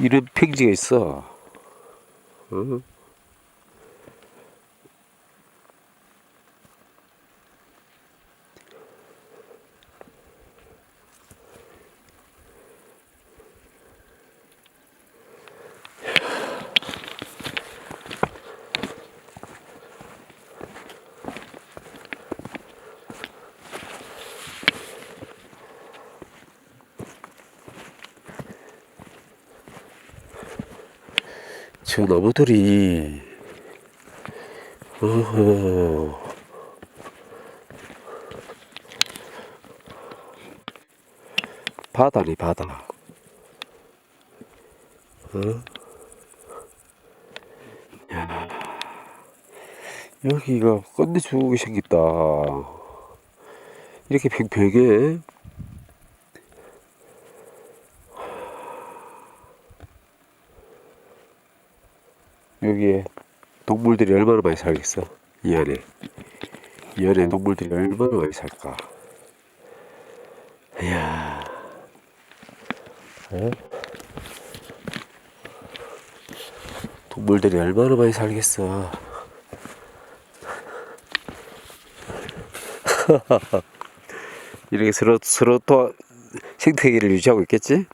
이런 평지가 있어. 어? 저 나무들이 어허 바다네 바다 어? 야, 여기가 끝내주고 생겼다 이렇게 평평해 여기에 동물들이 얼마나 많이 살겠어? 이 안에. 이 안에 동물들이 얼마나 많이 살까? 이야. 어? 동물들이 얼마나 많이 살겠어? 이렇게 서로 서로 또 생태계를 유지하고 있겠지?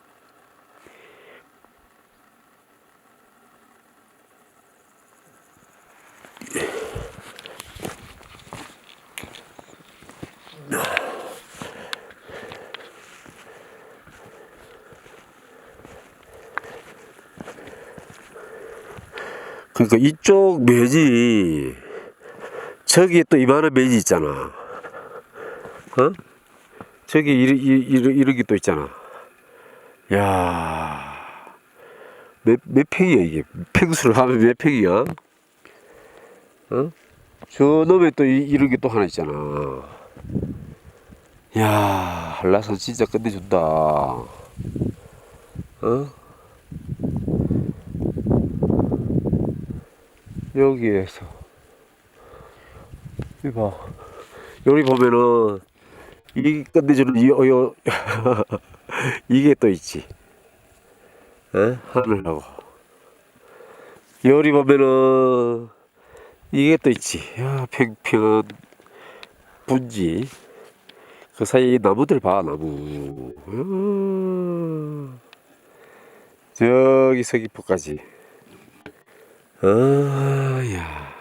그러니까 이쪽 면이 저기에 또 이만한 면이 있잖아. 어? 저기 이르, 이르, 이르기 또 있잖아. 야, 몇, 몇 평이야 이게? 평수를 하면 몇 평이야? 어? 저 놈에 또 이- 이르기 또 하나 있잖아. 야, 한라산 진짜 끝내준다. 어? 여기에서. 이봐. 여기 보면은 이 끝내주는 이 어여 이게 또 있지. 에? 하늘하고. 여기 보면은 이게 또 있지. 야 평평한 분지. 그 사이 나무들 봐 나무. 음. 저기 서귀포까지. 아, 야.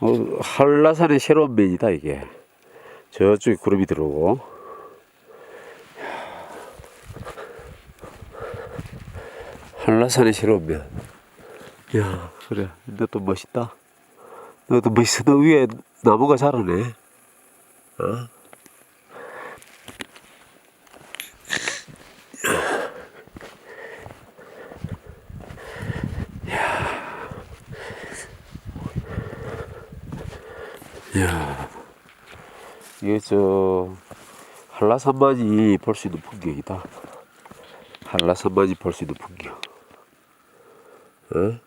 어, 한라산의 새로운 면이다, 이게. 저쪽에 구름이 들어오고. 한라산의 새로운 면. 야, 그래. 너도 멋있다. 너도 멋있어. 너 위에 나무가 자라네. 어? 이야, 이게 저 한라산만이 볼 수 있는 풍경이다. 한라산만이 볼 수 있는 풍경. 어?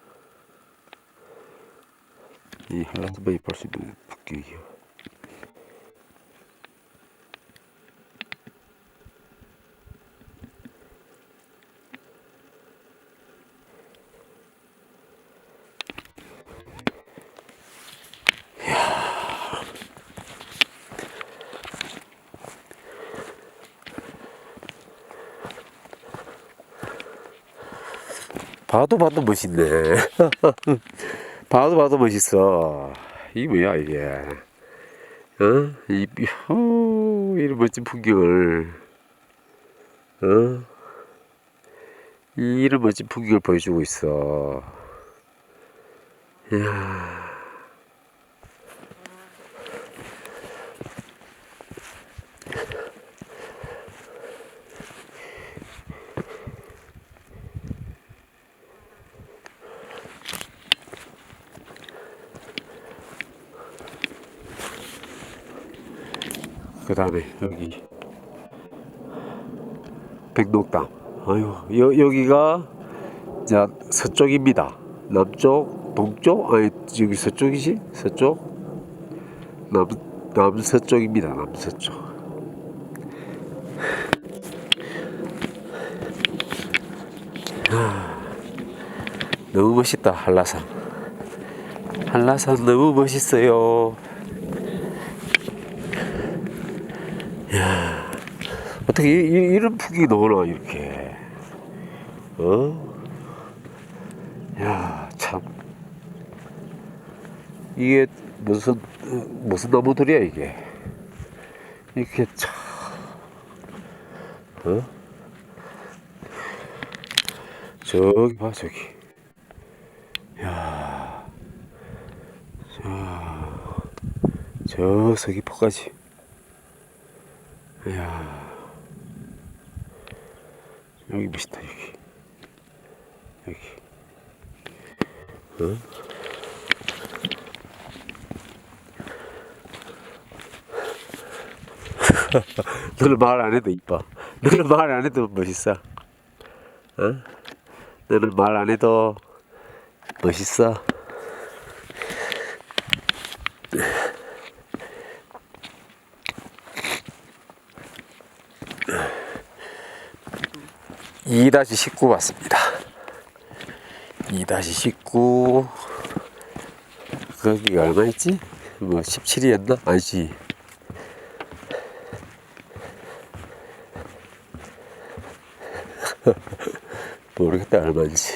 이 한라산만이 볼 수 있는 풍경이요. 봐도 봐도 멋있네. 봐도 봐도 멋있어. 이게 뭐야 이게? 어? 이 어, 이런 멋진 풍경을 어? 이런 멋진 풍경을 보여주고 있어. 이야. 그 다음에 여기 백록담. 아유 여, 여기가 자 서쪽입니다. 남쪽, 동쪽, 아니 여기 서쪽이지? 서쪽? 남 남서쪽입니다. 남서쪽. 아, 너무 멋있다 한라산. 한라산 너무 멋있어요. 야, 어떻게 이, 이, 이런 풍경이 나오나 이렇게? 어? 야, 참. 이게 무슨 어, 무슨 나무들이야 이게? 이렇게 참. 어? 저기 봐 저기. 야. 저, 저 서귀포까지. 이야. 여기 멋있다 여기. 여기. 어? 너는 말 안 해도 이뻐. 너는 말 안 해도 멋있어. 어? 너는 말 안 해도 멋있어. 이 다시 19 왔습니다. 2 다시 19 거기가 얼마였지? 뭐 17이었나? 아니지. 모르겠다 얼마인지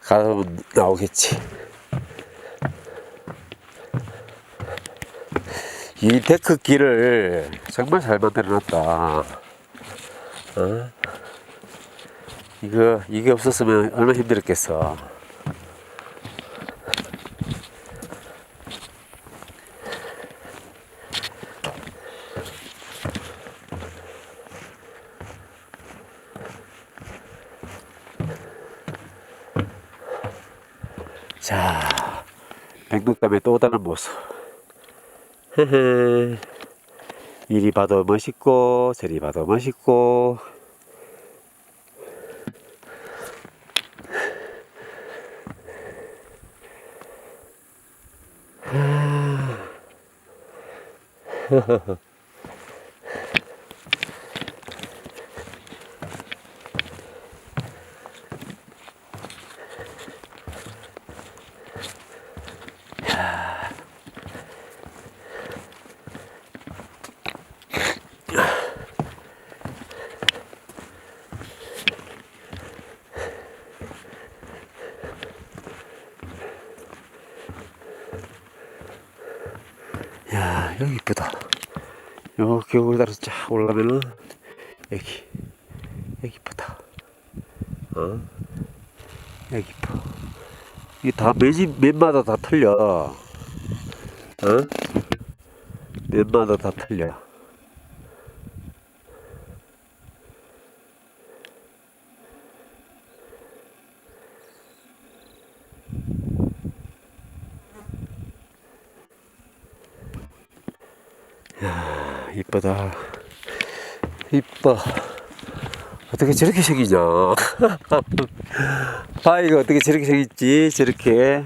가보면 나오겠지 이 데크 길을 정말 잘 만들어 놨다 어? 이거 이게 없었으면 얼마나 힘들었겠어. 자 백록담의 또 다른 모습. 헤헤. 이리 봐도 멋있고 저리 봐도 멋있고 呵呵呵 야 여기 이쁘다 요 계곡을 따라서 쫙 올라가면은 여기 여기 이쁘다. 어? 여기 이뻐 이게 다 매집 맨마다 다 틀려. 어? 맨마다 다 틀려 야 이쁘다. 이뻐. 어떻게 저렇게 생기냐? 파이가 어떻게 저렇게 생겼지? 저렇게.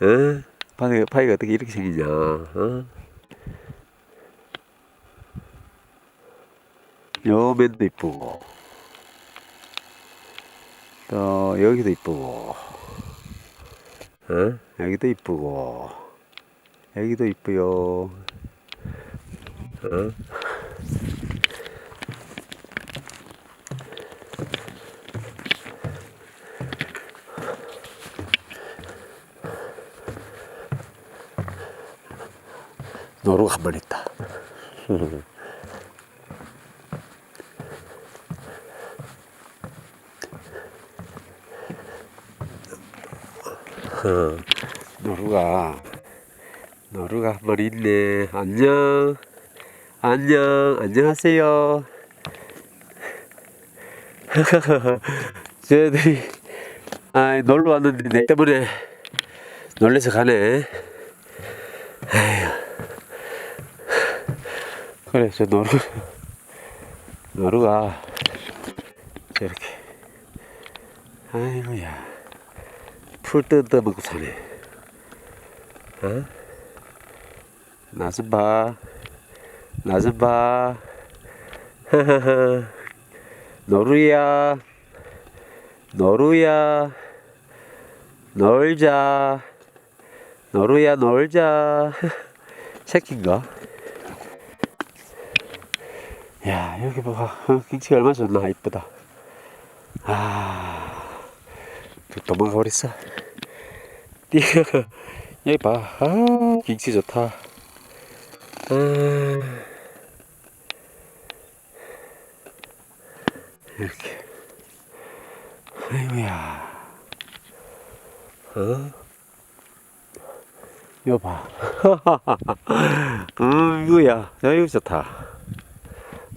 어? 파이가, 파이가 어떻게 이렇게 생기냐? 어? 요 맨도 이쁘고. 또 여기도 이쁘고. 어? 여기도 이쁘고. 여기도 이쁘요 어? 노루가 한 번 있다. 어, 노루가 노루가 한 번 있네. 안녕. 안녕. 안녕하세요. 저희들이 아, 놀러 왔는데 내 때문에 놀래서 가네. 에휴. 그래, 저 노루, 노루가 저렇게, 아이고야. 풀 뜯어먹고 사네. 어? 나좀 봐. 나좀 봐. 노루야. 노루야. 놀자. 노루야, 놀자. 새끼인가? 야, 여기 봐봐. 어, 경치가 얼마나 좋나, 이쁘다. 아, 또 도망가 버렸어. 여기 봐. 아, 경치 좋다. 아, 이렇게. 아이고야. 어? 이거 봐. 음, 이거야. 야, 이거 좋다.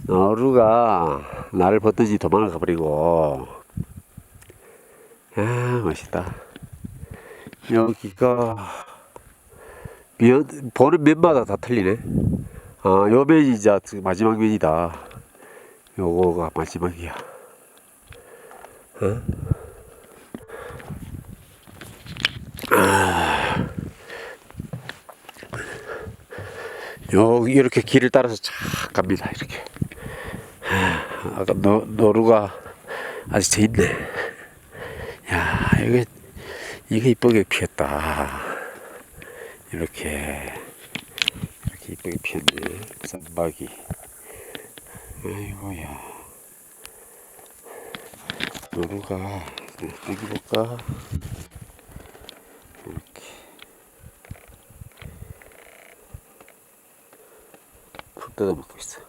너루가 나를 보더니 도망을 가버리고. 아, 멋있다. 여기가, 면, 보는 면마다 다 틀리네. 아, 요 면이 이제 마지막 면이다. 요거가 마지막이야. 어? 여기 이렇게 길을 따라서 쫙 갑니다. 이렇게. 아, 아까 노, 노루가 아직 져 있네. 야, 이게, 이게 이쁘게 피었다. 이렇게, 이렇게 이쁘게 피었네. 쌈박이. 아이고야. 여기 볼까? 이렇게. 푹 뜯어먹고 있어.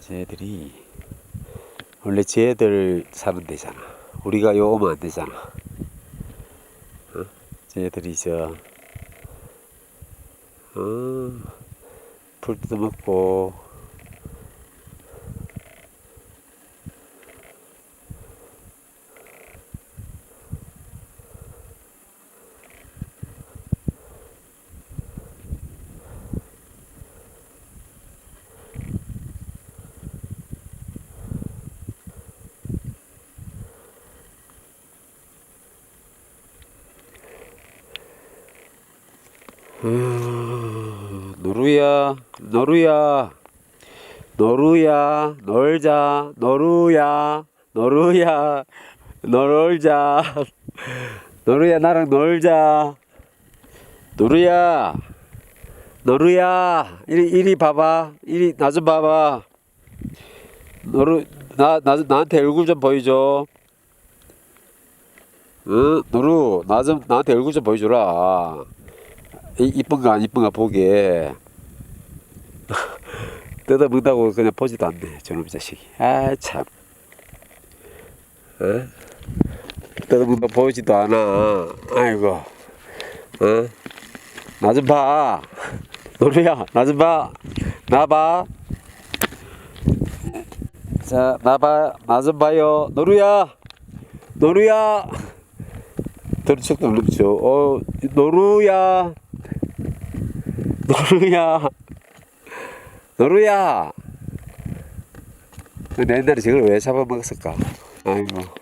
쟤들이 원래 쟤들 사는 데잖아. 우리가 요 오면 안 되잖아. 어? 쟤들이 저 풀 뜯어먹고. 음, 노루야, 노루야, 노루야, 놀자, 노루야, 노루야, 놀자, 노루야, 나랑 놀자, 노루야, 노루야, 이리, 이리 봐봐, 이리, 나 좀 봐봐, 노루, 나, 나, 나한테 얼굴 좀 보여줘. 응, 노루, 나 좀, 나한테 얼굴 좀 보여주라. 이- 이쁜가 안 이쁜가 보게 뜯어먹다고 그냥 보지도 않네 저놈 자식이 아참 어? 뜯어먹다 보지도 않아 아이고 어? 나 좀봐 노루야 나 좀봐 나봐 자, 나 봐, 나 좀 봐요. 노루야, 노루야. 들은 척도 없죠. 어, 노루야. 노루야. 노루야. 근데 옛날에 저걸 왜 잡아먹었을까? 아이고